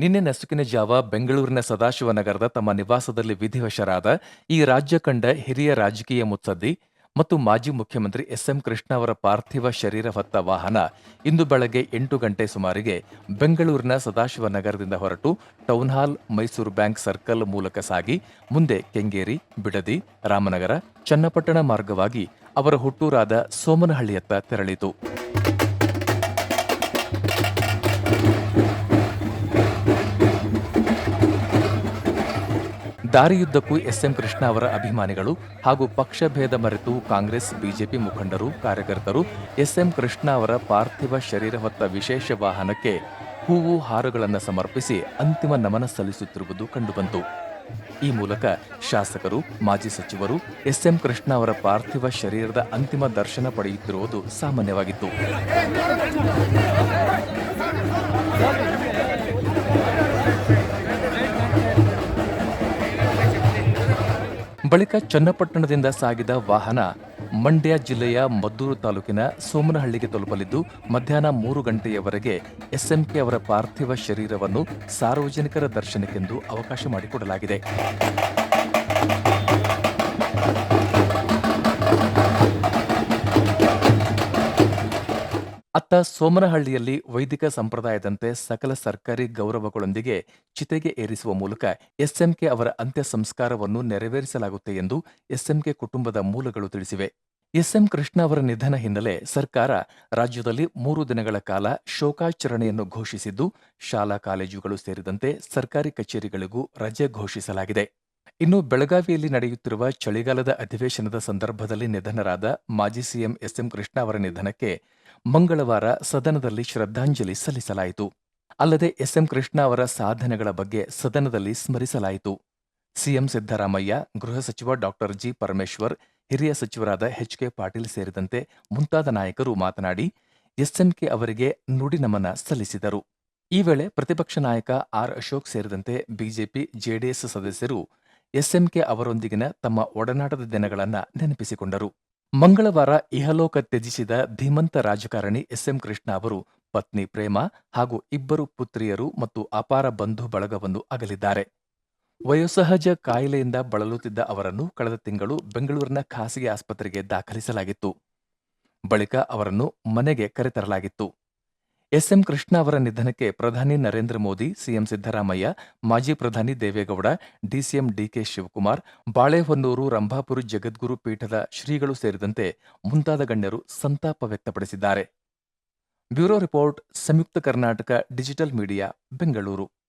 ನಿನ್ನೆ ನಸುಕಿನ ಜಾವ ಬೆಂಗಳೂರಿನ ಸದಾಶಿವನಗರದ ತಮ್ಮ ನಿವಾಸದಲ್ಲಿ ವಿಧಿವಶರಾದ ಈ ರಾಜ್ಯ ಕಂಡ ಹಿರಿಯ ರಾಜಕೀಯ ಮುತ್ಸದ್ದಿ ಮತ್ತು ಮಾಜಿ ಮುಖ್ಯಮಂತ್ರಿ ಎಸ್ಎಂ ಕೃಷ್ಣ ಅವರ ಪಾರ್ಥಿವ ಶರೀರ ಹೊತ್ತ ವಾಹನ ಇಂದು ಬೆಳಗ್ಗೆ ಎಂಟು ಗಂಟೆ ಸುಮಾರಿಗೆ ಬೆಂಗಳೂರಿನ ಸದಾಶಿವನಗರದಿಂದ ಹೊರಟು town hall, Mysuru bank circle ಮೂಲಕ ಸಾಗಿ ಮುಂದೆ ಕೆಂಗೇರಿ, ಬಿಡದಿ, ರಾಮನಗರ, ಚನ್ನಪಟ್ಟಣ ಮಾರ್ಗವಾಗಿ ಅವರ ಹುಟ್ಟೂರಾದ ಸೋಮನಹಳ್ಳಿಯತ್ತ ತೆರಳಿತು. ದಾರಿಯುದ್ದಕ್ಕೂ ಎಸ್ಎಂ ಕೃಷ್ಣ ಅವರ ಅಭಿಮಾನಿಗಳು ಹಾಗೂ ಪಕ್ಷ ಭೇದ ಮರೆತು ಕಾಂಗ್ರೆಸ್, ಬಿಜೆಪಿ ಮುಖಂಡರು, ಕಾರ್ಯಕರ್ತರು, ಎಸ್ಎಂ ಕೃಷ್ಣ ಅವರ ಪಾರ್ಥಿವ ಶರೀರ ಹೊತ್ತ ವಿಶೇಷ ವಾಹನಕ್ಕೆ ಹೂವು, ಹಾರುಗಳನ್ನು ಸಮರ್ಪಿಸಿ ಅಂತಿಮ ನಮನ ಸಲ್ಲಿಸುತ್ತಿರುವುದು ಕಂಡುಬಂತು. ಈ ಮೂಲಕ ಶಾಸಕರು, ಮಾಜಿ ಸಚಿವರು, ಎಸ್ಎಂ ಕೃಷ್ಣ ಅವರ ಪಾರ್ಥಿವ ಶರೀರದ ಅಂತಿಮ ದರ್ಶನ ಪಡೆಯುತ್ತಿರುವುದು ಸಾಮಾನ್ಯವಾಗಿತ್ತು. ಬಳಿಕ ಚನ್ನಪಟ್ಟಣದಿಂದ ಸಾಗಿದ ವಾಹನ ಮಂಡ್ಯ ಜಿಲ್ಲೆಯ ಮದ್ದೂರು ತಾಲೂಕಿನ ಸೋಮನಹಳ್ಳಿಗೆ ತಲುಪಲಿದ್ದು, ಮಧ್ಯಾಹ್ನ ಮೂರು ಗಂಟೆಯವರೆಗೆ ಎಸ್ಎಂಕೆ ಅವರ ಪಾರ್ಥಿವ ಶರೀರವನ್ನು ಸಾರ್ವಜನಿಕರ ದರ್ಶನಕ್ಕೆಂದು ಅವಕಾಶ ಮಾಡಿಕೊಡಲಾಗಿದೆ. ಅತ್ತ ಸೋಮನಹಳ್ಳಿಯಲ್ಲಿ ವೈದಿಕ ಸಂಪ್ರದಾಯದಂತೆ ಸಕಲ ಸರ್ಕಾರಿ ಗೌರವಗಳೊಂದಿಗೆ ಚಿತೆಗೆ ಏರಿಸುವ ಮೂಲಕ ಎಸ್ಎಂಕೆ ಅವರ ಅಂತ್ಯ ಸಂಸ್ಕಾರವನ್ನು ನೆರವೇರಿಸಲಾಗುತ್ತೆ ಎಂದು ಎಸ್ಎಂಕೆ ಕುಟುಂಬದ ಮೂಲಗಳು ತಿಳಿಸಿವೆ. ಎಸ್ಎಂ ಕೃಷ್ಣ ಅವರ ನಿಧನ ಹಿನ್ನೆಲೆ ಸರ್ಕಾರ ರಾಜ್ಯದಲ್ಲಿ ಮೂರು ದಿನಗಳ ಕಾಲ ಶೋಕಾಚರಣೆಯನ್ನು ಘೋಷಿಸಿದ್ದು, ಶಾಲಾ ಕಾಲೇಜುಗಳು ಸೇರಿದಂತೆ ಸರ್ಕಾರಿ ಕಚೇರಿಗಳಿಗೂ ರಜೆ ಘೋಷಿಸಲಾಗಿದೆ. ಇನ್ನು ಬೆಳಗಾವಿಯಲ್ಲಿ ನಡೆಯುತ್ತಿರುವ ಚಳಿಗಾಲದ ಅಧಿವೇಶನದ ಸಂದರ್ಭದಲ್ಲಿ ನಿಧನರಾದ ಮಾಜಿ ಸಿಎಂ ಎಸ್ಎಂ ಕೃಷ್ಣ ಅವರ ನಿಧನಕ್ಕೆ ಮಂಗಳವಾರ ಸದನದಲ್ಲಿ ಶ್ರದ್ಧಾಂಜಲಿ ಸಲ್ಲಿಸಲಾಯಿತು. ಅಲ್ಲದೆ ಎಸ್ಎಂ ಕೃಷ್ಣ ಅವರ ಸಾಧನೆಗಳ ಬಗ್ಗೆ ಸದನದಲ್ಲಿ ಸ್ಮರಿಸಲಾಯಿತು. ಸಿಎಂ ಸಿದ್ದರಾಮಯ್ಯ, ಗೃಹ ಸಚಿವ ಡಾಕ್ಟರ್ ಜಿ ಪರಮೇಶ್ವರ್, ಹಿರಿಯ ಸಚಿವರಾದ ಎಚ್ಕೆ ಪಾಟೀಲ್ ಸೇರಿದಂತೆ ಮುಂತಾದ ನಾಯಕರು ಮಾತನಾಡಿ ಎಸ್ಎಂಕೆ ಅವರಿಗೆ ನುಡಿ ನಮನ ಸಲ್ಲಿಸಿದರು. ಈ ವೇಳೆ ಪ್ರತಿಪಕ್ಷ ನಾಯಕ ಆರ್ ಅಶೋಕ್ ಸೇರಿದಂತೆ ಬಿಜೆಪಿ ಜೆಡಿಎಸ್ ಸದಸ್ಯರು ಎಸ್ಎಂಕೆ ಅವರೊಂದಿಗಿನ ತಮ್ಮ ಒಡನಾಟದ ದಿನಗಳನ್ನು ನೆನಪಿಸಿಕೊಂಡರು. ಮಂಗಳವಾರ ಇಹಲೋಕ ತ್ಯಜಿಸಿದ ಧೀಮಂತ ರಾಜಕಾರಣಿ ಎಸ್ಎಂ ಕೃಷ್ಣ ಅವರು ಪತ್ನಿ ಪ್ರೇಮ ಹಾಗೂ ಇಬ್ಬರು ಪುತ್ರಿಯರು ಮತ್ತು ಅಪಾರ ಬಂಧು ಬಳಗವನ್ನು ಅಗಲಿದ್ದಾರೆ. ವಯೋಸಹಜ ಕಾಯಿಲೆಯಿಂದ ಬಳಲುತ್ತಿದ್ದ ಅವರನ್ನು ಕಳೆದ ತಿಂಗಳು ಬೆಂಗಳೂರಿನ ಖಾಸಗಿ ಆಸ್ಪತ್ರೆಗೆ ದಾಖಲಿಸಲಾಗಿತ್ತು. ಬಳಿಕ ಅವರನ್ನು ಮನೆಗೆ ಕರೆತರಲಾಗಿತ್ತು. ಎಸ್ಎಂ ಕೃಷ್ಣ ಅವರ ನಿಧನಕ್ಕೆ ಪ್ರಧಾನಿ ನರೇಂದ್ರ ಮೋದಿ, ಸಿಎಂ ಸಿದ್ದರಾಮಯ್ಯ, ಮಾಜಿ ಪ್ರಧಾನಿ ದೇವೇಗೌಡ, ಡಿಸಿಎಂ ಡಿಕೆ ಶಿವಕುಮಾರ್, ಬಾಳೆಹೊನ್ನೂರು, ರಂಭಾಪುರ ಜಗದ್ಗುರು ಪೀಠದ ಶ್ರೀಗಳು ಸೇರಿದಂತೆ ಮುಂತಾದ ಗಣ್ಯರು ಸಂತಾಪ ವ್ಯಕ್ತಪಡಿಸಿದ್ದಾರೆ. Bureau report, Samyukta Karnataka digital media, Bengaluru.